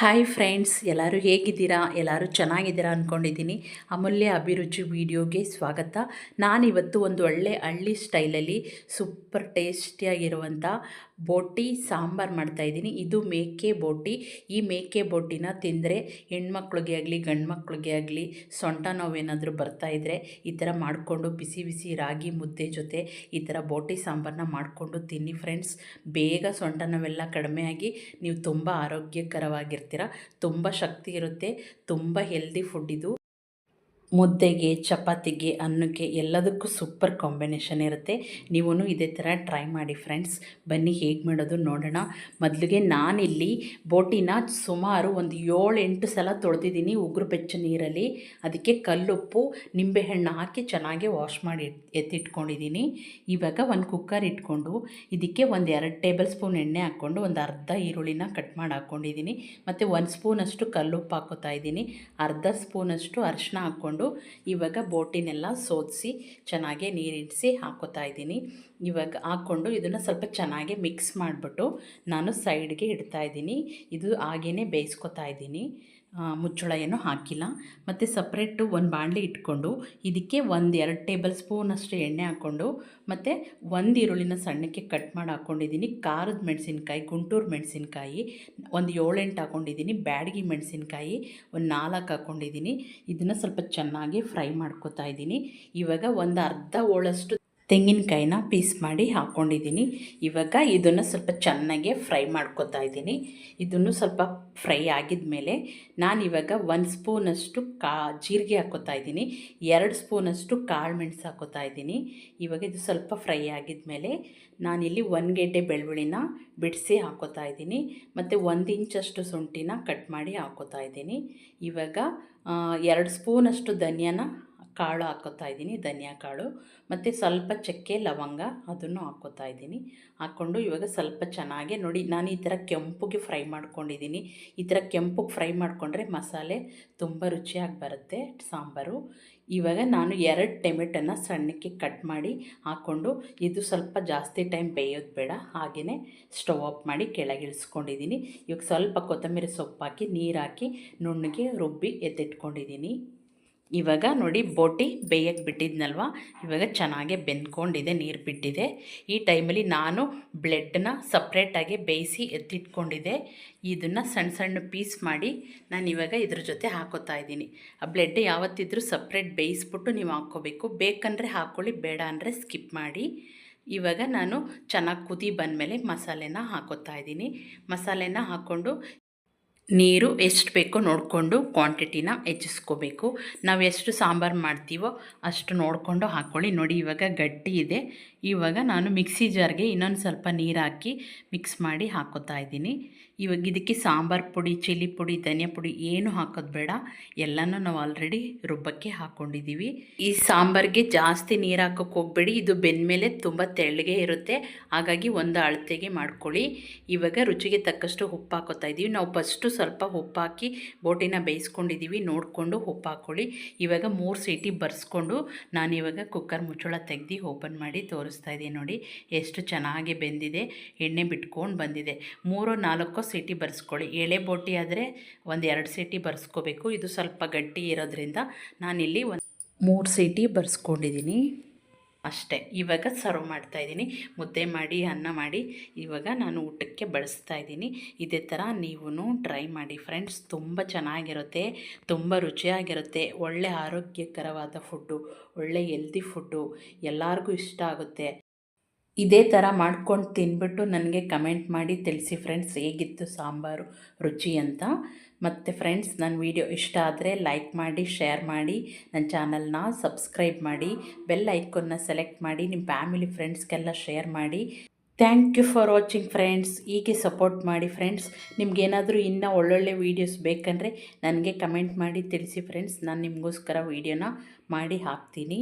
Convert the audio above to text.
Hi friends ಎಲ್ಲರೂ ಹೇಗಿದ್ದೀರಾ? ಎಲ್ಲರೂ ಚೆನ್ನಾಗಿದ್ದೀರಾ ಅಂದ್ಕೊಂಡಿದ್ದೀನಿ ಅಮೂಲ್ಯ ಅಭಿರುಚಿ ವಿಡಿಯೋಗೆ ಸ್ವಾಗತ. ನಾನಿವತ್ತು ಒಂದು ಒಳ್ಳೆ ಹಳ್ಳಿ ಸ್ಟೈಲಲ್ಲಿ ಸೂಪರ್ ಟೇಸ್ಟಿಯಾಗಿರುವಂಥ ಬೋಟಿ ಸಾಂಬಾರು ಮಾಡ್ತಾಯಿದ್ದೀನಿ ಇದು ಮೇಕೆ ಬೋಟಿ. ಈ ಮೇಕೆ ಬೋಟಿನ ತಿಂದರೆ ಹೆಣ್ಮಕ್ಳಿಗೆ ಆಗಲಿ ಗಂಡು ಮಕ್ಳಿಗೆ ಆಗಲಿ ಸೊಂಟ ನೋವೇನಾದರೂ ಬರ್ತಾಯಿದ್ರೆ ಈ ಥರ ಮಾಡಿಕೊಂಡು ಬಿಸಿ ಬಿಸಿ ರಾಗಿ ಮುದ್ದೆ ಜೊತೆ ಈ ಥರ ಬೋಟಿ ಸಾಂಬಾರನ್ನ ಮಾಡಿಕೊಂಡು ತಿನ್ನಿ ಫ್ರೆಂಡ್ಸ್ ಬೇಗ ಸೊಂಟ ನೋವೆಲ್ಲ ಆಗಿ ನೀವು ತುಂಬ ಆರೋಗ್ಯಕರವಾಗಿರ್ತೀರ. ತುಂಬ ಶಕ್ತಿ ಇರುತ್ತೆ. ತುಂಬ ಹೆಲ್ದಿ ಫುಡ್ ಇದು. ಮುದ್ದೆಗೆ, ಚಪಾತಿಗೆ, ಅನ್ನಕ್ಕೆ ಎಲ್ಲದಕ್ಕೂ ಸೂಪರ್ ಕಾಂಬಿನೇಷನ್ ಇರುತ್ತೆ. ನೀವೂ ಇದೇ ಥರ ಟ್ರೈ ಮಾಡಿ ಫ್ರೆಂಡ್ಸ್ ಬನ್ನಿ, ಹೇಗೆ ಮಾಡೋದು ನೋಡೋಣ. ಮೊದಲಿಗೆ ನಾನಿಲ್ಲಿ ಬೋಟಿನ ಸುಮಾರು ಒಂದು ಏಳು ಎಂಟು ಸಲ ತೊಳೆದಿದ್ದೀನಿ ಉಗುರು ಬೆಚ್ಚ ನೀರಲ್ಲಿ. ಅದಕ್ಕೆ ಕಲ್ಲುಪ್ಪು, ನಿಂಬೆಹಣ್ಣು ಹಾಕಿ ಚೆನ್ನಾಗಿ ವಾಶ್ ಮಾಡಿ ಎತ್ತಿಟ್ಕೊಂಡಿದ್ದೀನಿ. ಇವಾಗ ಒಂದು ಕುಕ್ಕರ್ ಇಟ್ಕೊಂಡು ಇದಕ್ಕೆ ಒಂದು ಎರಡು ಟೇಬಲ್ ಸ್ಪೂನ್ ಎಣ್ಣೆ ಹಾಕ್ಕೊಂಡು ಒಂದು ಅರ್ಧ ಈರುಳ್ಳಿನ ಕಟ್ ಮಾಡಿ ಹಾಕ್ಕೊಂಡಿದ್ದೀನಿ. ಮತ್ತು ಒಂದು ಸ್ಪೂನಷ್ಟು ಕಲ್ಲುಪ್ಪು ಹಾಕೋತಾ ಇದ್ದೀನಿ. ಅರ್ಧ ಸ್ಪೂನಷ್ಟು ಅರಿಶಿನ ಹಾಕ್ಕೊಂಡು ಇವಾಗ ಬೋಟಿನೆಲ್ಲ ಸೋದಿಸಿ ಚೆನ್ನಾಗಿ ನೀರಿಡಿಸಿ ಹಾಕೋತಾ ಇದ್ದೀನಿ. ಇವಾಗ ಹಾಕ್ಕೊಂಡು ಇದನ್ನು ಸ್ವಲ್ಪ ಚೆನ್ನಾಗಿ ಮಿಕ್ಸ್ ಮಾಡಿಬಿಟ್ಟು ನಾನು ಸೈಡ್ಗೆ ಇಡ್ತಾ ಇದ್ದೀನಿ. ಇದು ಹಾಗೇ ಬೇಯಿಸ್ಕೊತಾ ಇದ್ದೀನಿ. ಮುಚ್ಚಳ ಏನೂ ಹಾಕಿಲ್ಲ. ಮತ್ತು ಸಪ್ರೇಟು ಒಂದು ಬಾಣಲಿ ಇಟ್ಕೊಂಡು ಇದಕ್ಕೆ ಒಂದು ಎರಡು ಟೇಬಲ್ ಸ್ಪೂನ್ ಸ್ಪೂನಷ್ಟು ಎಣ್ಣೆ ಹಾಕ್ಕೊಂಡು, ಮತ್ತು ಒಂದು ಈರುಳ್ಳಿನ ಸಣ್ಣಕ್ಕೆ ಕಟ್ ಮಾಡಿ ಹಾಕ್ಕೊಂಡಿದ್ದೀನಿ ಖಾರದ ಮೆಣಸಿನ್ಕಾಯಿ, ಗುಂಟೂರು ಮೆಣಸಿನ್ಕಾಯಿ, ಒಂದು ಏಳೆಂಟು ಹಾಕ್ಕೊಂಡಿದ್ದೀನಿ ಬ್ಯಾಡಗಿ ಮೆಣಸಿನ್ಕಾಯಿ ಒಂದು ನಾಲ್ಕು ಹಾಕ್ಕೊಂಡಿದ್ದೀನಿ ಇದನ್ನು ಸ್ವಲ್ಪ ಚೆನ್ನಾಗಿ ಫ್ರೈ ಮಾಡ್ಕೊತಾ ಇದ್ದೀನಿ. ಇವಾಗ ಒಂದು ಅರ್ಧ ಹೋಳಷ್ಟು ತೆಂಗಿನಕಾಯಿನ ಪೀಸ್ ಮಾಡಿ ಹಾಕ್ಕೊಂಡಿದ್ದೀನಿ ಇವಾಗ ಇದನ್ನು ಸ್ವಲ್ಪ ಚೆನ್ನಾಗಿ ಫ್ರೈ ಮಾಡ್ಕೊತಾ ಇದ್ದೀನಿ. ಇದನ್ನು ಸ್ವಲ್ಪ ಫ್ರೈ ಆಗಿದ ಮೇಲೆ ಇವಾಗ ಒಂದು ಸ್ಪೂನಷ್ಟು ಕಾ ಜೀರಿಗೆ ಹಾಕ್ಕೋತಾ ಇದ್ದೀನಿ. ಎರಡು ಸ್ಪೂನಷ್ಟು ಕಾಳು ಮೆಣಸು ಹಾಕೋತಾ ಇದ್ದೀನಿ. ಇವಾಗ ಇದು ಸ್ವಲ್ಪ ಫ್ರೈ ಆಗಿದ ಮೇಲೆ ನಾನಿಲ್ಲಿ ಒಂದು ಗೆಡ್ಡೆ ಬೆಳ್ಳುಳ್ಳಿನ ಬಿಡಿಸಿ ಹಾಕ್ಕೋತಾ ಇದ್ದೀನಿ. ಮತ್ತು ಒಂದು ಇಂಚಷ್ಟು ಶುಂಠಿನ ಕಟ್ ಮಾಡಿ ಹಾಕ್ಕೋತಾ ಇದ್ದೀನಿ. ಇವಾಗ ಎರಡು ಸ್ಪೂನಷ್ಟು ಧನಿಯಾನ ಕಾಳು ಹಾಕ್ಕೋತಾ ಇದ್ದೀನಿ, ಧನಿಯಾ ಕಾಳು, ಮತ್ತು ಸ್ವಲ್ಪ ಚಕ್ಕೆ, ಲವಂಗ ಅದನ್ನು ಹಾಕ್ಕೋತಾ ಇದ್ದೀನಿ. ಹಾಕ್ಕೊಂಡು ಇವಾಗ ಸ್ವಲ್ಪ ಚೆನ್ನಾಗಿ ನೋಡಿ, ನಾನು ಈ ಥರ ಕೆಂಪುಗೆ ಫ್ರೈ ಮಾಡ್ಕೊಂಡಿದ್ದೀನಿ. ಈ ಥರ ಕೆಂಪುಗೆ ಫ್ರೈ ಮಾಡಿಕೊಂಡ್ರೆ ಮಸಾಲೆ ತುಂಬ ರುಚಿಯಾಗಿ ಬರುತ್ತೆ ಸಾಂಬಾರು. ಇವಾಗ ನಾನು ಎರಡು ಟೊಮೆಟೊನ ಸಣ್ಣಕ್ಕೆ ಕಟ್ ಮಾಡಿ ಹಾಕ್ಕೊಂಡು, ಇದು ಸ್ವಲ್ಪ ಜಾಸ್ತಿ ಟೈಮ್ ಬೇಯೋದು ಬೇಡ, ಹಾಗೆಯೇ ಸ್ಟವ್ ಆಫ್ ಮಾಡಿ ಕೆಳಗಿಳಿಸ್ಕೊಂಡಿದ್ದೀನಿ ಇವಾಗ ಸ್ವಲ್ಪ ಕೊತ್ತಂಬರಿ ಸೊಪ್ಪು ಹಾಕಿ ನೀರು ಹಾಕಿ ನುಣ್ಣಗೆ ರುಬ್ಬಿ ಎತ್ತಿಟ್ಕೊಂಡಿದ್ದೀನಿ. ಇವಾಗ ನೋಡಿ ಬೋಟಿ ಬೇಯಕ್ಕೆ ಬಿಟ್ಟಿದ್ನಲ್ವ? ಇವಾಗ ಚೆನ್ನಾಗೆ ಬೆಂದ್ಕೊಂಡಿದೆ, ನೀರು ಬಿಟ್ಟಿದೆ. ಈ ಟೈಮಲ್ಲಿ ನಾನು ಬ್ಲೆಡ್ನ ಸಪ್ರೇಟಾಗಿ ಬೇಯಿಸಿ ಎತ್ತಿಟ್ಕೊಂಡಿದ್ದೆ ಇದನ್ನು ಸಣ್ಣ ಸಣ್ಣ ಪೀಸ್ ಮಾಡಿ ನಾನು ಇವಾಗ ಇದ್ರ ಜೊತೆ ಹಾಕೋತಾ ಇದ್ದೀನಿ. ಆ ಬ್ಲೆಡ್ ಯಾವತ್ತಿದ್ರೂ ಸಪ್ರೇಟ್ ಬೇಯಿಸ್ಬಿಟ್ಟು ನೀವು ಹಾಕ್ಕೋಬೇಕು ಬೇಕಂದರೆ ಹಾಕ್ಕೊಳ್ಳಿ ಬೇಡ ಅಂದರೆ ಸ್ಕಿಪ್ ಮಾಡಿ. ಇವಾಗ ನಾನು ಚೆನ್ನಾಗಿ ಕುದಿ ಬಂದಮೇಲೆ ಮಸಾಲೆನ ಹಾಕೋತಾ ಇದ್ದೀನಿ. ಮಸಾಲೆನ ಹಾಕ್ಕೊಂಡು ನೀರು ಎಷ್ಟು ಬೇಕೋ ನೋಡಿಕೊಂಡು ಕ್ವಾಂಟಿಟಿನ ಹೆಚ್ಚಿಸ್ಕೋಬೇಕು. ನಾವು ಎಷ್ಟು ಸಾಂಬಾರು ಮಾಡ್ತೀವೋ ಅಷ್ಟು ನೋಡಿಕೊಂಡು ಹಾಕ್ಕೊಳ್ಳಿ ನೋಡಿ ಇವಾಗ ಗಟ್ಟಿ ಇದೆ. ಇವಾಗ ನಾನು ಮಿಕ್ಸಿ ಜಾರ್ಗೆ ಇನ್ನೊಂದು ಸ್ವಲ್ಪ ನೀರು ಹಾಕಿ ಮಿಕ್ಸ್ ಮಾಡಿ ಹಾಕೋತಾ ಇದ್ದೀನಿ. ಇವಾಗ ಇದಕ್ಕೆ ಸಾಂಬಾರು ಪುಡಿ, ಚಿಲ್ಲಿ ಪುಡಿ, ಧನಿಯಾ ಪುಡಿ ಏನು ಹಾಕೋದು ಬೇಡ. ಎಲ್ಲನೂ ನಾವು ಆಲ್ರೆಡಿ ರುಬ್ಬಕ್ಕೆ ಹಾಕ್ಕೊಂಡಿದ್ದೀವಿ ಈ ಸಾಂಬಾರಿಗೆ ಜಾಸ್ತಿ ನೀರು ಹಾಕೋಕೆ ಹೋಗಬೇಡಿ. ಇದು ಬೆಂದಮೇಲೆ ತುಂಬ ತೆಳ್ಳಗೆ ಇರುತ್ತೆ. ಹಾಗಾಗಿ ಒಂದು ಅಳತೆಗೆ ಮಾಡ್ಕೊಳ್ಳಿ. ಇವಾಗ ರುಚಿಗೆ ತಕ್ಕಷ್ಟು ಉಪ್ಪು ಹಾಕೋತಾ ಇದ್ದೀವಿ ನಾವು ಫಸ್ಟು ಸ್ವಲ್ಪ ಉಪ್ಪು ಹಾಕಿ ಬೋಟಿನ ಬೇಯಿಸ್ಕೊಂಡಿದ್ದೀವಿ ನೋಡಿಕೊಂಡು ಉಪ್ಪು ಹಾಕ್ಕೊಳ್ಳಿ ಇವಾಗ ಮೂರು ಸೀಟಿ ಬರ್ಸ್ಕೊಂಡು ನಾನು ಇವಾಗ ಕುಕ್ಕರ್ ಮುಚ್ಚಳ ತೆಗ್ದು ಓಪನ್ ಮಾಡಿ ತೋರಿಸ್ತಾ ಇದ್ದೀನಿ ನೋಡಿ, ಎಷ್ಟು ಚೆನ್ನಾಗಿ ಬೆಂದಿದೆ, ಎಣ್ಣೆ ಬಿಟ್ಕೊಂಡು ಬಂದಿದೆ. ಮೂರು ನಾಲ್ಕು ಸೀಟಿ ಬರ್ಸ್ಕೊಳ್ಳಿ. ಎಳೆ ಬೋಟಿ ಆದರೆ ಒಂದು ಎರಡು ಸೀಟಿ ಬರ್ಸ್ಕೋಬೇಕು. ಇದು ಸ್ವಲ್ಪ ಗಟ್ಟಿ ಇರೋದ್ರಿಂದ ನಾನಿಲ್ಲಿ ಒಂದು ಮೂರು ಸೀಟಿ ಬರ್ಸ್ಕೊಂಡಿದ್ದೀನಿ ಅಷ್ಟೇ. ಇವಾಗ ಸರ್ವ್ ಮಾಡ್ತಾಯಿದ್ದೀನಿ ಮುದ್ದೆ ಮಾಡಿ, ಅನ್ನ ಮಾಡಿ. ಇವಾಗ ನಾನು ಊಟಕ್ಕೆ ಬಳಸ್ತಾ ಇದ್ದೀನಿ. ಇದೇ ಥರ ನೀವು ಟ್ರೈ ಮಾಡಿ ಫ್ರೆಂಡ್ಸ್. ತುಂಬ ಚೆನ್ನಾಗಿರುತ್ತೆ. ತುಂಬ ರುಚಿಯಾಗಿರುತ್ತೆ. ಒಳ್ಳೆ ಆರೋಗ್ಯಕರವಾದ ಫುಡ್ಡು, ಒಳ್ಳೆ ಹೆಲ್ದಿ ಫುಡ್ಡು ಎಲ್ಲರಿಗೂ ಇಷ್ಟ ಆಗುತ್ತೆ. ಇದೇ ಥರ ಮಾಡ್ಕೊಂಡು ತಿನ್ಬಿಟ್ಟು ನನಗೆ ಕಮೆಂಟ್ ಮಾಡಿ ತಿಳಿಸಿ ಫ್ರೆಂಡ್ಸ್ ಹೇಗಿತ್ತು ಸಾಂಬಾರು ರುಚಿ ಅಂತ. ಮತ್ತು ಫ್ರೆಂಡ್ಸ್ ನನ್ನ ವಿಡಿಯೋ ಇಷ್ಟ ಆದರೆ ಲೈಕ್ ಮಾಡಿ ಶೇರ್ ಮಾಡಿ ನನ್ನ ಚಾನಲ್ನ ಸಬ್ಸ್ಕ್ರೈಬ್ ಮಾಡಿ ಬೆಲ್ ಐಕನ್ನ ಸೆಲೆಕ್ಟ್ ಮಾಡಿ ನಿಮ್ಮ ಫ್ಯಾಮಿಲಿ ಫ್ರೆಂಡ್ಸ್ಗೆಲ್ಲ ಶೇರ್ ಮಾಡಿ. Thank you for watching friends ಹೀಗೆ ಸಪೋರ್ಟ್ ಮಾಡಿ ಫ್ರೆಂಡ್ಸ್ ನಿಮ್ಗೇನಾದರೂ ಇನ್ನೂ ಒಳ್ಳೊಳ್ಳೆ ವೀಡಿಯೋಸ್ ಬೇಕಂದರೆ ನನಗೆ ಕಮೆಂಟ್ ಮಾಡಿ ತಿಳಿಸಿ ಫ್ರೆಂಡ್ಸ್ ನಾನು ನಿಮಗೋಸ್ಕರ ವೀಡಿಯೋನ ಮಾಡಿ ಹಾಕ್ತೀನಿ.